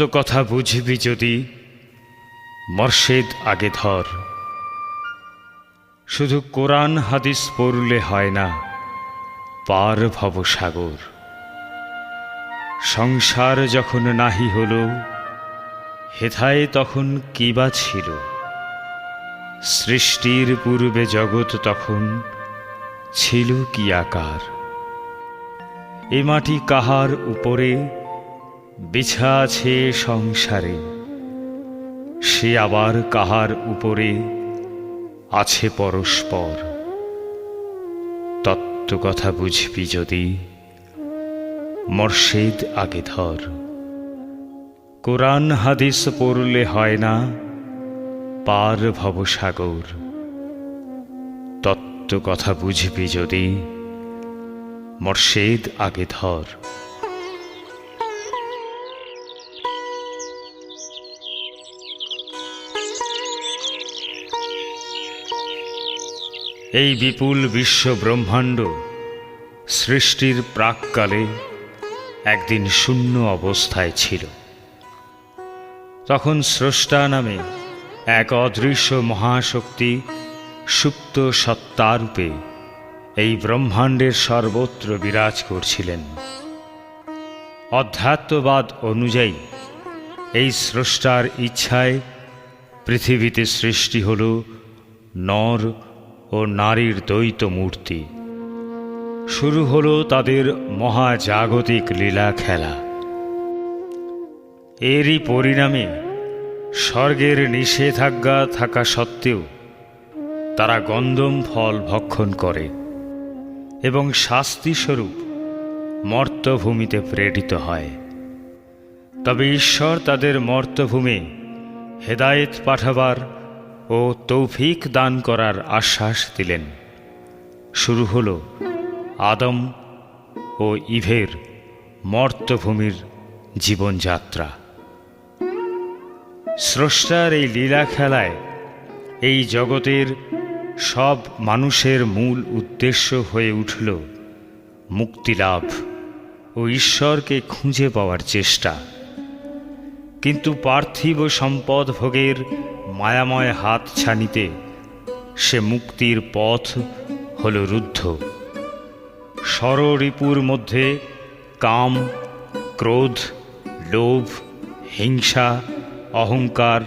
তত্ত্ব কথা বুঝবি যদি মর্শেদ আগে ধর। শুধু কোরআন হাদিস পড়লে হয় না, পার ভবসাগর সংসার যখন নাহি হল, হেথায় তখন কিবা ছিল? সৃষ্টির পূর্বে জগৎ তখন ছিল কি আকার? এ মাটি কাহার উপরে বিছা আছে সংসারে, সে আবার কাহার উপরে আছে পরস্পর। তত্ত্ব কথা বুঝবি যদি মর্শেদ আগে ধর। কোরআন হাদিস পড়লে হয় না, পার ভবসাগর তত্ত্ব কথা বুঝবি যদি মর্শেদ আগে ধর। এই বিপুল বিশ্ব ব্রহ্মাণ্ড সৃষ্টির প্রাককালে একদিন শূন্য অবস্থায় ছিল। তখন স্রষ্টা নামে এক অদৃশ্য মহাশক্তি সুপ্ত সত্তারূপে এই ব্রহ্মাণ্ডের সর্বত্র বিরাজ করছিলেন। অধ্যাত্মবাদ অনুযায়ী এই স্রষ্টার ইচ্ছায় পৃথিবীতে সৃষ্টি হল নর ও নারীর দ্বৈত মূর্তি। শুরু হলো তাদের মহাজাগতিক লীলা খেলা। এরই পরিণামে স্বর্গের নিষেধাজ্ঞা থাকা সত্ত্বেও তারা গন্ধম ফল ভক্ষণ করে এবং শাস্তিস্বরূপ মর্তভূমিতে প্রেরিত হয়। তবে ঈশ্বর তাদের মর্তভূমে হেদায়েত পাঠাবার ও তৌফিক দান করার আশ্বাস দিলেন। শুরু হল আদম ও ইভের মর্তভূমির জীবনযাত্রা। স্রষ্টার এই লীলা খেলায় এই জগতের সব মানুষের মূল উদ্দেশ্য হয়ে উঠল মুক্তিলাভ ও ঈশ্বরকে খুঁজে পাওয়ার চেষ্টা। কিন্তু পার্থিব সম্পদ ভোগের মায়াময় হাত ছানিতে সে মুক্তির পথ হল রুদ্ধ। ষড়রিপুর মধ্যে কাম, ক্রোধ, লোভ, হিংসা, অহংকার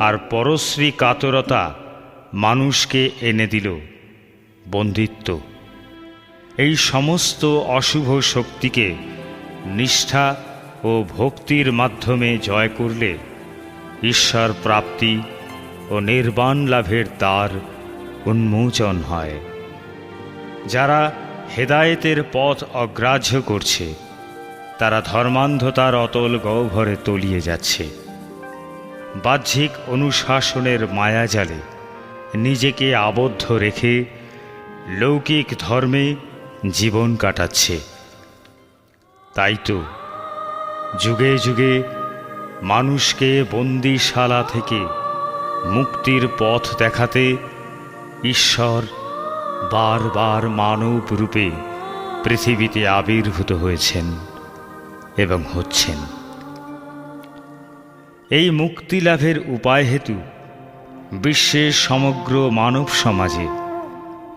আর পরশ্রী কাতরতা মানুষকে এনে দিল বন্দিত্ব। এই সমস্ত অশুভ শক্তিকে নিষ্ঠা ও ভক্তির মাধ্যমে জয় করলে ঈশ্বর প্রাপ্তি ও নির্বাণ লাভের দ্বার উন্মোচন হয়। যারা হেদায়েতের পথ অগ্রাহ্য করছে, তারা ধর্মান্ধতার অতল গহ্বরে তলিয়ে যাচ্ছে। বাহ্যিক অনুশাসনের মায়াজালে নিজেকে আবদ্ধ রেখে লৌকিক ধর্মে জীবন কাটাচ্ছে। তাই তো যুগে যুগে মানুষকে বন্দিশালা থেকে মুক্তির পথ দেখাতে ঈশ্বর বারবার মানব রূপে পৃথিবীতে আবির্ভূত হয়েছেন এবং হচ্ছেন। এই মুক্তি লাভের উপায় হেতু বিশ্বের সমগ্র মানব সমাজে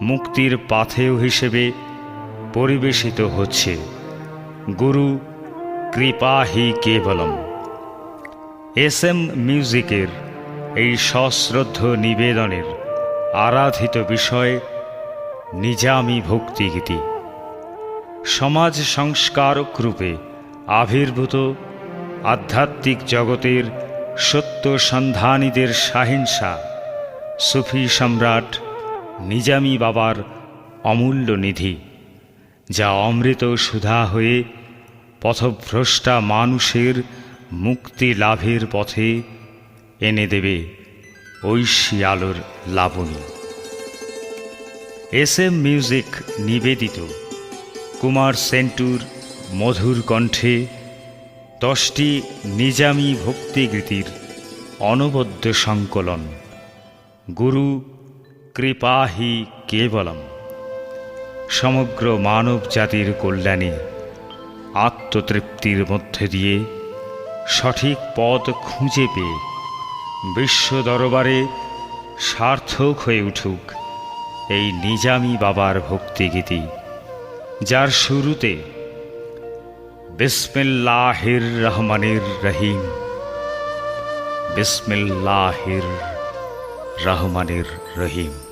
মুক্তির পাথেয় হিসেবে পরিবেশিত হচ্ছে গুরু কৃপা হি কেবলম। এস এম মিউজিকের এই সশ্রদ্ধ নিবেদনের আরাধিত বিষয় নিজামি ভক্তিগীতি সমাজ সংস্কারক রূপে আবির্ভূত আধ্যাত্মিক জগতের সত্য সন্ধানীদের সাহিংসা সুফি সম্রাট নিজামি বাবার অমূল্য নিধি, যা অমৃত সুধা হয়ে পথভ্রষ্টা মানুষের মুক্তি লাভের পথে এনে দেবে ঐশী আলোর লাবণী। এস এম মিউজিক নিবেদিত কুমার সেন্টুর মধুর কণ্ঠে দশটি নিজামি ভক্তিগীতির অনবদ্য সংকলন। গুরু কৃপাহি কেবলম। সমগ্র মানব জাতির কল্যাণে আত্মতৃপ্তির মধ্যে দিয়ে সঠিক পথ খুঁজে পেয়ে বিশ্ব দরবারে সার্থক হয়ে উঠুক এই নিজামি বাবার ভক্তিগীতি, যার শুরুতে বিসমিল্লাহির রহমানির রহিম, বিসমিল্লাহির রহমানির রহিম।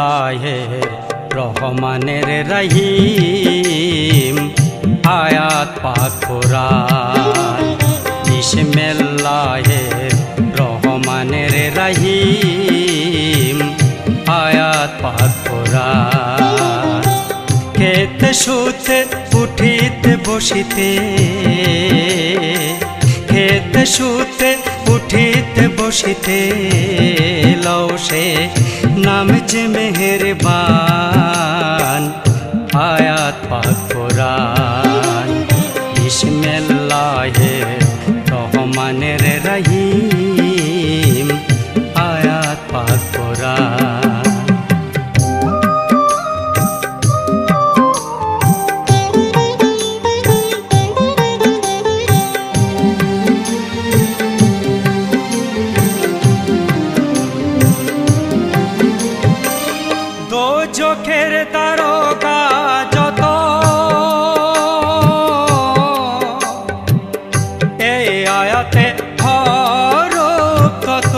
বিসমিল্লাহে রহমানের রহিম। আয়াত বিসমিল্লাহে রহমানের রহিম। আয়াত কোরআন। খেতে শুতে উঠিতে বসিতে খেতে শুতে উঠিতে বসিতে, লও সে নাম যে মেহেরবান আয়াত পাক কোরআন বিসমিল্লাহে রহমানের রহিম আয়াত পাক আয়াতে হরফ কত।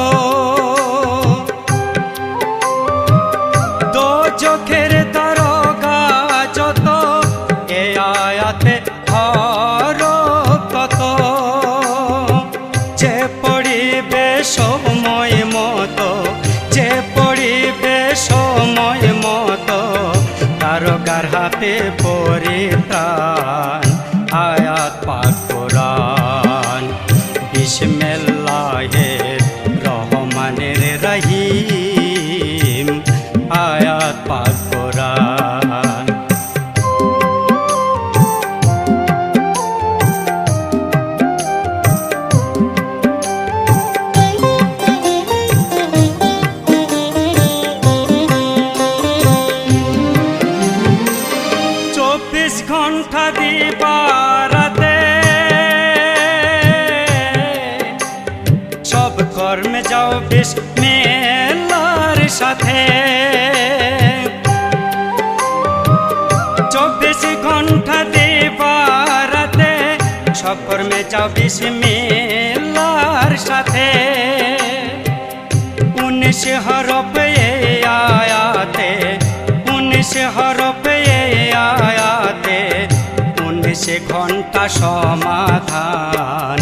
দো চোখের তারকা যত এই আয়াতে হরফ কত। যে পড়িবে সময় মতো, যে পড়িবে সময় মতো তারকার হাতে পরিত্রাণ। চব্বিশ ঘণ্টা দিবারাতে সব কর্মে যাও বেশ মেলার সাথে। উনিশ হরফ আয়াতে, উনিশ হরফ আয়াতে, উনিশ ঘণ্টা সমাধান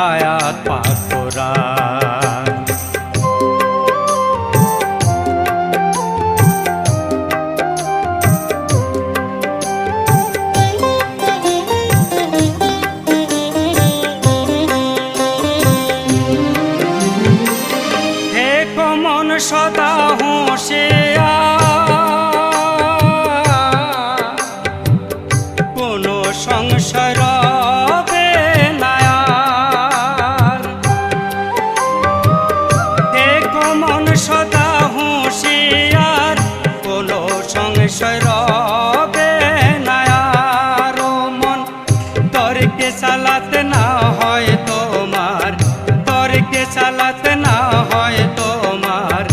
আয়াত পাক কোরআন তর্কে চালাতে না হয় তোমার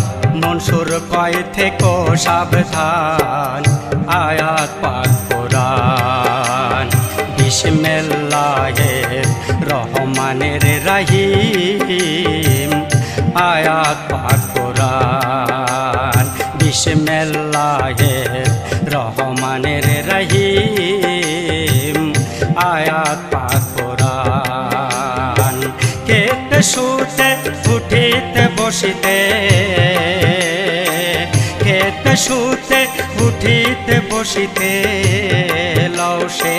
মনসুর কয় থেকে সাবধান, আয়াত পাক কোরআন। বিসমিল্লাহির রহমানের রহিম, আয়াত পাক কোরআন। বিসমিল্লাহির রহমানের রহিম। বসিতে খেতে শুতে উঠিতে বসিতে লাউসে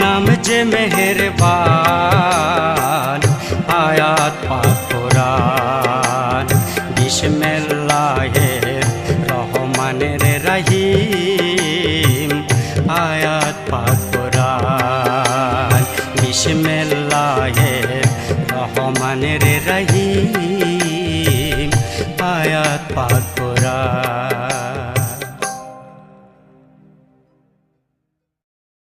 নাম যে মেহেরবান আয়াত পাক কোরআন